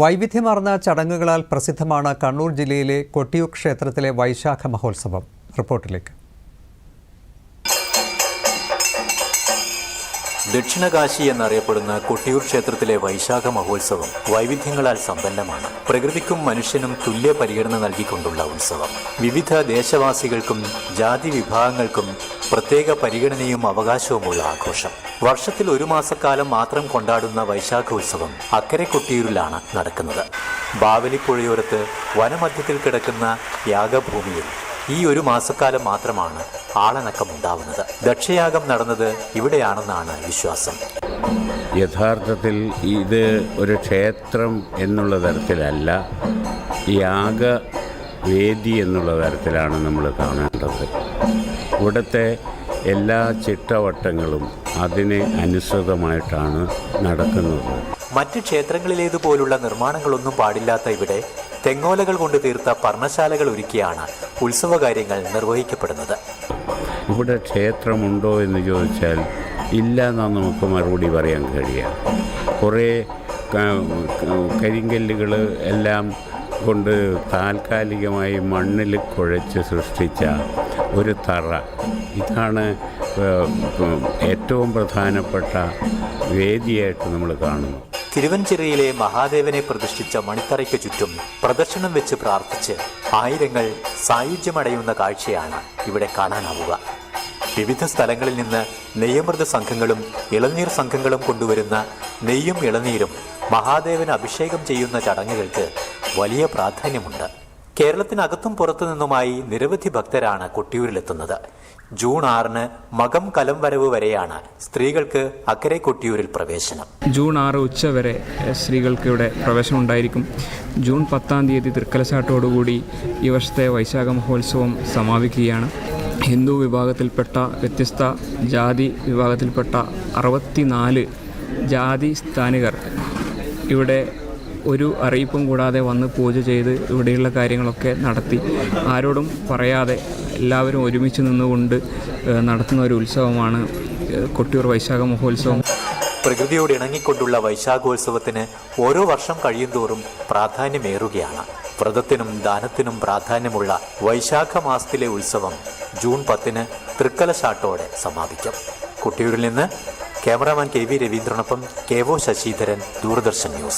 വൈവിധ്യമാർന്ന ചടങ്ങുകളാൽ പ്രസിദ്ധമാണ് കണ്ണൂർ ജില്ലയിലെ കൊട്ടിയൂർ ക്ഷേത്രത്തിലെ വൈശാഖ മഹോത്സവം. റിപ്പോർട്ടിലേക്ക്. ദക്ഷിണകാശി എന്നറിയപ്പെടുന്ന കൊട്ടിയൂർ ക്ഷേത്രത്തിലെ വൈശാഖ മഹോത്സവം വൈവിധ്യങ്ങളാൽ സമ്പന്നമാണ്. പ്രകൃതിക്കും മനുഷ്യനും തുല്യ പരിഗണന നൽകിക്കൊണ്ടുള്ള ഉത്സവം. വിവിധ ദേശവാസികൾക്കും ജാതി വിഭാഗങ്ങൾക്കും പ്രത്യേക പരിഗണനയും അവകാശവുമുള്ള ആഘോഷം. വർഷത്തിൽ ഒരു മാസക്കാലം മാത്രം കൊണ്ടാടുന്ന വൈശാഖ ഉത്സവം അക്കരെ കൊട്ടിയൂരിലാണ് നടക്കുന്നത്. ബാവലിപ്പുഴയോരത്ത് വനമധ്യത്തിൽ കിടക്കുന്ന യാഗഭൂമിയിൽ ഈ ഒരു മാസക്കാലം മാത്രമാണ് ആളനക്കം ഉണ്ടാവുന്നത്. ദക്ഷയാഗം നടന്നത് ഇവിടെയാണെന്നാണ് വിശ്വാസം. യഥാർത്ഥത്തിൽ ഇത് ഒരു ക്ഷേത്രം എന്നുള്ള തരത്തിലല്ല യാഗ വേദി എന്നുള്ള തരത്തിലാണ് നമ്മൾ കാണേണ്ടത്. ഇവിടുത്തെ എല്ലാ ചിട്ടവട്ടങ്ങളും അതിന് അനുസൃതമായിട്ടാണ് നടക്കുന്നത്. മറ്റ് ക്ഷേത്രങ്ങളിലേതുപോലുള്ള നിർമ്മാണങ്ങളൊന്നും പാടില്ലാത്ത ഇവിടെ തെങ്ങോലകൾ കൊണ്ട് തീർത്ത പർണശാലകൾ ഒരുക്കിയാണ് ഉത്സവകാര്യങ്ങൾ നിർവഹിക്കപ്പെടുന്നത്. ഇവിടെ ക്ഷേത്രമുണ്ടോ എന്ന് ചോദിച്ചാൽ ഇല്ല എന്നാണ് നമുക്ക് മറുപടി പറയാൻ കഴിയുക. കുറേ കരിങ്കല്ലുകൾ എല്ലാം കൊണ്ട് താൽക്കാലികമായി മണ്ണിൽ കുഴച്ച് സൃഷ്ടിച്ച ഒരു തറ. ഇതാണ് ഏറ്റവും പ്രധാനപ്പെട്ട വേദിയായിട്ട് നമ്മൾ കാണുന്നു തിരുവഞ്ചിറയിലെ മഹാദേവനെ പ്രതിഷ്ഠിച്ച മണിത്തറയ്ക്ക് ചുറ്റും പ്രദർശനം വെച്ച് പ്രാർത്ഥിച്ച് ആയിരങ്ങൾ സായുജ്യമടയുന്ന കാഴ്ചയാണ് ഇവിടെ കാണാനാവുക. വിവിധ സ്ഥലങ്ങളിൽ നിന്ന് നെയ്യമൃത സംഘങ്ങളും ഇളനീർ സംഘങ്ങളും കൊണ്ടുവരുന്ന നെയ്യും ഇളനീരും മഹാദേവന് അഭിഷേകം ചെയ്യുന്ന ചടങ്ങുകൾക്ക് വലിയ പ്രാധാന്യമുണ്ട്. കേരളത്തിനകത്തും പുറത്തുനിന്നുമായി നിരവധി ഭക്തരാണ് കൊട്ടിയൂരിലെത്തുന്നത്. ജൂൺ ആറിന് മകം കലം വരവ് വരെയാണ് സ്ത്രീകൾക്ക് അക്കരെ കൊട്ടിയൂരിൽ പ്രവേശനം. ജൂൺ ആറ് ഉച്ച വരെ സ്ത്രീകൾക്ക് ഇവിടെ പ്രവേശനം ഉണ്ടായിരിക്കും. ജൂൺ പത്താം തീയതി തൃക്കലശാട്ടോടുകൂടി ഈ വർഷത്തെ വൈശാഖ മഹോത്സവം സമാപിക്കുകയാണ്. ഹിന്ദു വിഭാഗത്തിൽപ്പെട്ട വ്യത്യസ്ത ജാതി വിഭാഗത്തിൽപ്പെട്ട അറുപത്തിനാല് ജാതി സ്ഥാനികർ ഇവിടെ ഒരു അറിയിപ്പും കൂടാതെ വന്ന് പൂജ ചെയ്ത് ഇവിടെയുള്ള കാര്യങ്ങളൊക്കെ നടത്തി. ആരോടും പറയാതെ എല്ലാവരും ഒരുമിച്ച് നിന്നുകൊണ്ട് നടത്തുന്ന ഒരു ഉത്സവമാണ് കൊട്ടിയൂർ വൈശാഖ മഹോത്സവം. പ്രകൃതിയോട് ഇണങ്ങിക്കൊണ്ടുള്ള വൈശാഖോത്സവത്തിന് ഓരോ വർഷം കഴിയുന്തോറും പ്രാധാന്യമേറുകയാണ്. വ്രതത്തിനും ദാനത്തിനും പ്രാധാന്യമുള്ള വൈശാഖ മാസത്തിലെ ഉത്സവം ജൂൺ പത്തിന് തൃക്കലശാട്ടോടെ സമാപിക്കും. കുട്ടിയൂരിൽ നിന്ന് cameraman K V രവീന്ദ്രനൊപ്പം K O Sasidharan Doordarshan news.